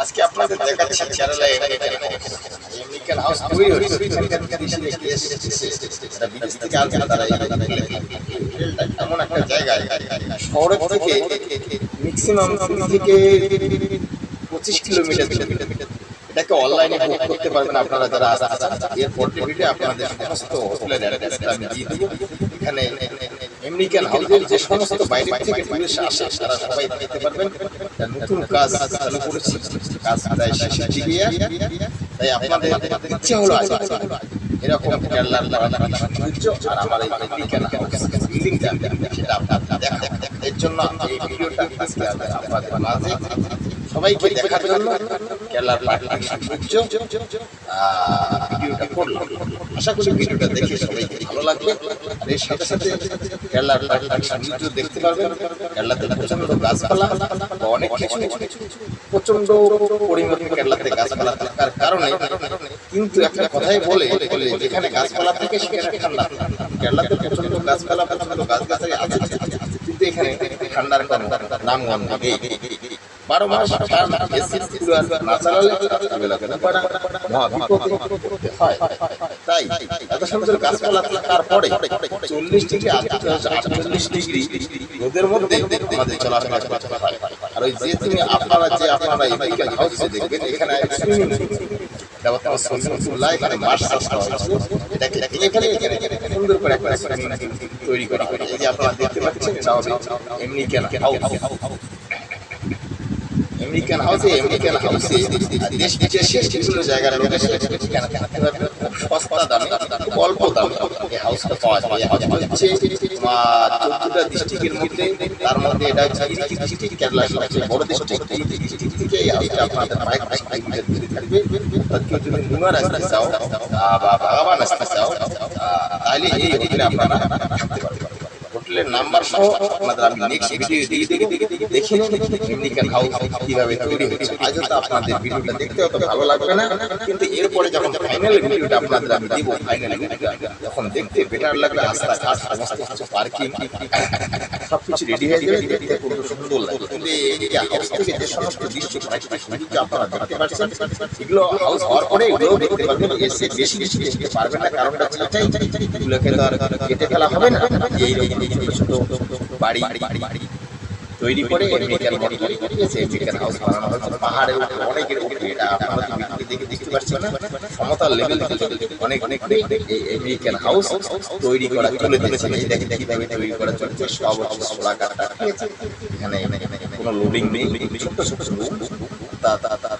আজকে আপনাদের দেখাচ্ছি কেরালায় আমেরিকান হাউস তৈরি হচ্ছে দেশি একটি এসেছে এটা বিদেশ থেকে আসবে তারা এমন একটা জায়গায় শহর থেকে ম্যাক্সিমাম থেকে পঁচিশ কিলোমিটার এটাকে অনলাইনে বুক করতে পারবেন আপনারা যারা এর পরটিভিতে আপনাদের সমস্ত হোটেলের অ্যাড্রেসটা আমি দিয়ে দিব এখানে আমেরিকান হাউসের যে সমস্ত বাইরে থেকে পুলিশ আসে তারা সবাই পেতে পারবেন নতুন কাজ চালু করেছি কাজ প্রায় শেষের দিকে তাই আপনাদের ইচ্ছে হলো এরকম কেরলার আর আমার এই আমেরিকান হাউস বিল্ডিংটা সেটা আপনাদের দেখা এর জন্য এই ভিডিওটা আজকে আপনাদের মাঝে সবাইকে দেখার জন্য সৌন্দর্য ভিডিওটা করলাম। আশা করি ভিডিওটা দেখে সবাইকে ভালো লাগবে। আর এর সাথে সাথে সৌন্দর্য দেখতে পারবেন। প্রচণ্ড গাছপালা অনেক কিছু প্রচণ্ড পরিমাণে কেরালাতে গাছপালা থাকার কারণে কিন্তু একটা কথাই বলে যেখানে গাছপালা থাকে সেখানে ঠান্ডা। কেরালাতে প্রচণ্ড গাছপালা প্রচণ্ড গাছ গাছালি আছে। ঠান্ডার কোনো নাম গন্ধ নেই বারো মাস ফ্যান এসি কুলার না চালালে রাত্রিবেলা ঘুম পাড়া মহা বিপদে পড়তে হয়। তাই এত সুন্দর গাছপালা থাকার চল্লিশ ডিগ্রি, আটচল্লিশ ডিগ্রি রোদের মধ্যে আমাদের চলাফেরা করতে হয়। আর ওই যে তুমি আপনারা যে আপনারা হাউসে দেখবেন, এখানে এখানে মাছ চাষ করা হয়েছে এটাকে এখানে এখানে সুন্দর করে একটা তৈরি করা হয় এই যে আপনারা দেখতে পাচ্ছেন এটা হবে আমেরিকান হাউস আমেরিকান হাউসে হাউসে দেশ বিদেশের বিভিন্ন জায়গার লোকেরা খুব সস্তা দামে অল্প দামে এই হাউসটা পাওয়া যায় এই হচ্ছে চোদ্দটা ডিস্ট্রিক্টের মধ্যে তার মধ্যে এটা হচ্ছে কেরালা সবচেয়ে বড় ডিস্ট্রিক্ট ডিস্ট্রিক্ট থেকে এই হাউসটা আপনাদের বাইক বাইক বাইক দূরে থাকবে কেউ যদি মুনার আসতে চাও বা বাগাবান আসতে চাও তাহলে এই হোটেলে আপনারা থাকতে পারবেন হোটেলের নাম্বার আপনাদের আমি নেক্সট ভিডিও দিয়ে দেবো দেখে নিন হাউস কীভাবে তৈরি হচ্ছে আজ তো আপনাদের ভিডিওটা দেখতে অত ভালো লাগবে না কিন্তু এরপরে যখন ফাইনাল ভিডিওটা আপনাদের আমি দিব ফাইনাল যখন দেখতে বেটার লাগবে রাস্তাঘাট সমস্ত কিছু পার্কিং সবকিছু রেডি হয়ে যাবে দেখতে খুব সুন্দর লাগবে কিন্তু এই হাউস থেকে যে সমস্ত দৃশ্য আপনারা দেখতে পাচ্ছেন এগুলো হাউস হওয়ার পরে এগুলো দেখতে পারবেন এসে বেশি বেশি দেখতে পারবেন না কারণটা হচ্ছে এগুলোকে তো আর কেটে ফেলা হবে না এই রকম ছোট ছোট বাড়ি তৈরি করে মডেল তৈরি করেছে আমেরিকান হাউস বানানো হয়েছে। পাহাড়ের উপরে অনেকের উপরে এটা আপনারা তো ভিডিওতে দেখে দেখতে পাচ্ছেন না। সমতল লেভেল থেকে অনেক অনেক এই আমেরিকান হাউস তৈরি করা দিয়েছে এই দেখেন কীভাবে তৈরি করা চলছে। সব হচ্ছে সোলা কাটা এখানে কোনো লোডিং নেই। ছোট ছোট রুম তা তা তা